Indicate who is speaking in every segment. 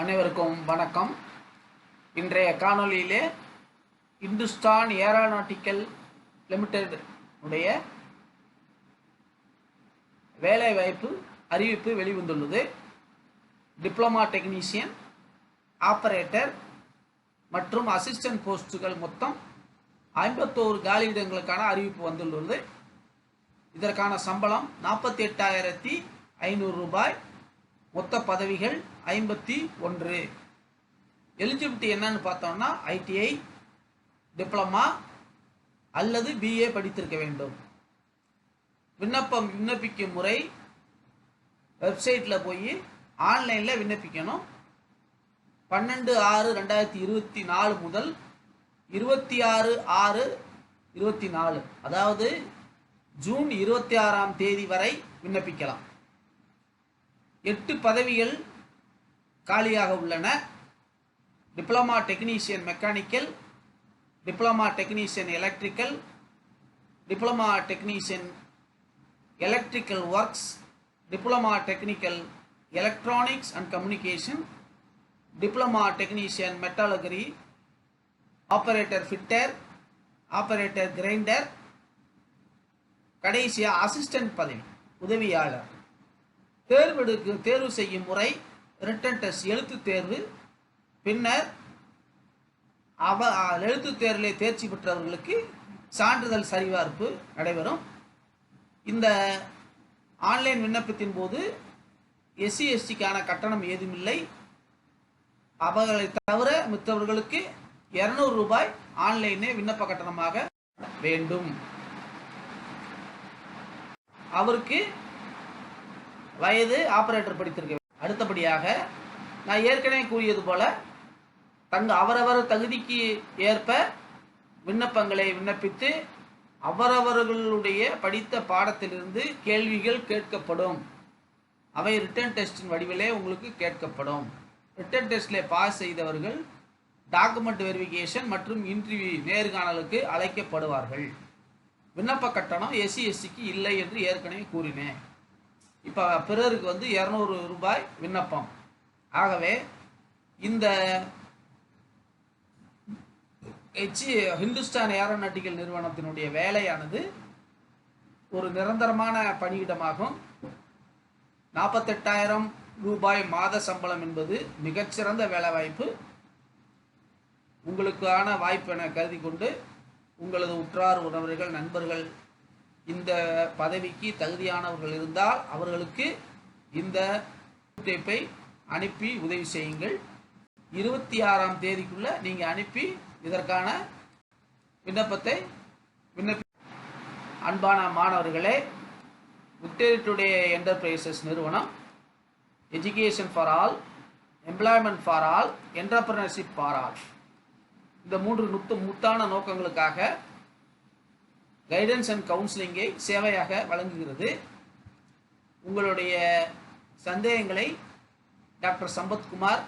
Speaker 1: அனைவருக்கும் வணக்கம். இன்றைய காணொளியிலே இந்துஸ்தான் ஏரோநாட்டிக்கல் லிமிடெட் உடைய வேலைவாய்ப்பு அறிவிப்பு வெளிவந்துள்ளது. டிப்ளமா டெக்னீஷியன் ஆப்பரேட்டர் மற்றும் அசிஸ்டன்ட் போஸ்டுகள் மொத்தம் ஐம்பத்தோரு காலியிடங்களுக்கான அறிவிப்பு வந்துள்ளது. இதற்கான சம்பளம் நாற்பத்தி எட்டாயிரத்தி ஐநூறு ரூபாய். மொத்த பதவிகள் ஐம்பத்தி ஒன்று. எலிஜிபிலிட்டி என்னன்னு பார்த்தோம்னா ஐடிஐ டிப்ளமா அல்லது பிஏ படித்திருக்க வேண்டும். விண்ணப்பம் விண்ணப்பிக்கும் முறை வெப்சைட்டில் போய் ஆன்லைனில் விண்ணப்பிக்கணும். பன்னெண்டு ஆறு ரெண்டாயிரத்தி இருபத்தி நாலு முதல் இருபத்தி ஆறு ஆறு இருபத்தி நாலு. அதாவது ஜூன் இருபத்தி ஆறாம் தேதி வரை விண்ணப்பிக்கலாம். எட்டு பதவிகள் காலியாக உள்ளன. Diploma technician mechanical diploma technician electrical diploma technician electrical works diploma technical electronics and communication diploma technician metallurgy operator fitter operator grinder கடைசியாக அசிஸ்டன்ட் பதவி உதவியாளர். தேர்வெடுக்க தேர்வு செய்யும் முறை ரிட்டன் டெஸ்ட் எழுத்து தேர்வு. பின்னர் அவ எழுத்து தேர்விலே தேர்ச்சி பெற்றவர்களுக்கு சான்றிதழ் சரிபார்ப்பு நடைபெறும். இந்த ஆன்லைன் விண்ணப்பத்தின் போது எஸ்சி எஸ்டிக்கான கட்டணம் ஏதுமில்லை. அவர்களை தவிர மித்தவர்களுக்கு இரநூறு ரூபாய் ஆன்லைனே விண்ணப்ப கட்டணமாக வேண்டும். அவருக்கு வயது ஆபரேட்டர் படித்திருக்க அடுத்தபடியாக நான் ஏற்கனவே கூறியது போல தங்க அவரவர் தகுதிக்கு ஏற்ப விண்ணப்பங்களை விண்ணப்பித்து அவரவர்களுடைய படித்த பாடத்திலிருந்து கேள்விகள் கேட்கப்படும். அவை ரிட்டன் டெஸ்டின் வடிவிலே உங்களுக்கு கேட்கப்படும். ரிட்டன் டெஸ்டில் பாஸ் செய்தவர்கள் டாக்குமெண்ட் வெரிஃபிகேஷன் மற்றும் இன்டர்வியூ நேர்காணலுக்கு அழைக்கப்படுவார்கள். விண்ணப்ப கட்டணம் எஸ்சி எஸ்சிக்கு இல்லை என்று ஏற்கனவே கூறினேன். இப்போ பிறருக்கு வந்து இரநூறு ரூபாய் விண்ணப்பம். ஆகவே இந்த ஹெச்சி ஹிந்துஸ்தான் ஏரோநாட்டிக்கல் நிறுவனத்தினுடைய வேலையானது ஒரு நிரந்தரமான பணியிடமாகும். நாற்பத்தெட்டாயிரம் ரூபாய் மாத சம்பளம் என்பது மிகச்சிறந்த வேலைவாய்ப்பு. உங்களுக்கான வாய்ப்பு என கருதி கொண்டு உங்களது உற்றார் உறவர்கள் நண்பர்கள் இந்த பதவிக்கு தகுதியானவர்கள் இருந்தால் அவர்களுக்கு இந்த டேப்பை அனுப்பி உதவி செய்யுங்கள். இருபத்தி ஆறாம் தேதிக்குள்ள நீங்கள் அனுப்பி இதற்கான விண்ணப்பத்தை விண்ணப்பி அன்பான மாணவர்களே உத்தேரிட்டுடைய என்டர்பிரைசஸ் நிறுவனம் education for all employment for all entrepreneurship for all இந்த மூன்று நுத்து முத்தான நோக்கங்களுக்காக கைடன்ஸ் அண்ட் கவுன்சிலிங்கை சேவையாக வழங்குகிறது. உங்களுடைய சந்தேகங்களை டாக்டர் சம்பத்குமார்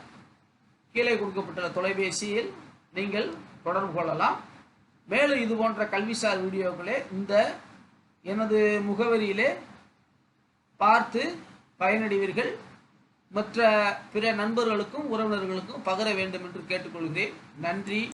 Speaker 1: கீழே கொடுக்கப்பட்டுள்ள தொலைபேசியில் நீங்கள் தொடர்பு கொள்ளலாம். மேலும் இது போன்ற கல்விசார் வீடியோக்களை இந்த எனது முகவரியிலே பார்த்து பயனடைவீர்கள். மற்ற பிற நண்பர்களுக்கும் உறவினர்களுக்கும் பகர வேண்டும் என்று கேட்டுக்கொள்கிறேன். நன்றி.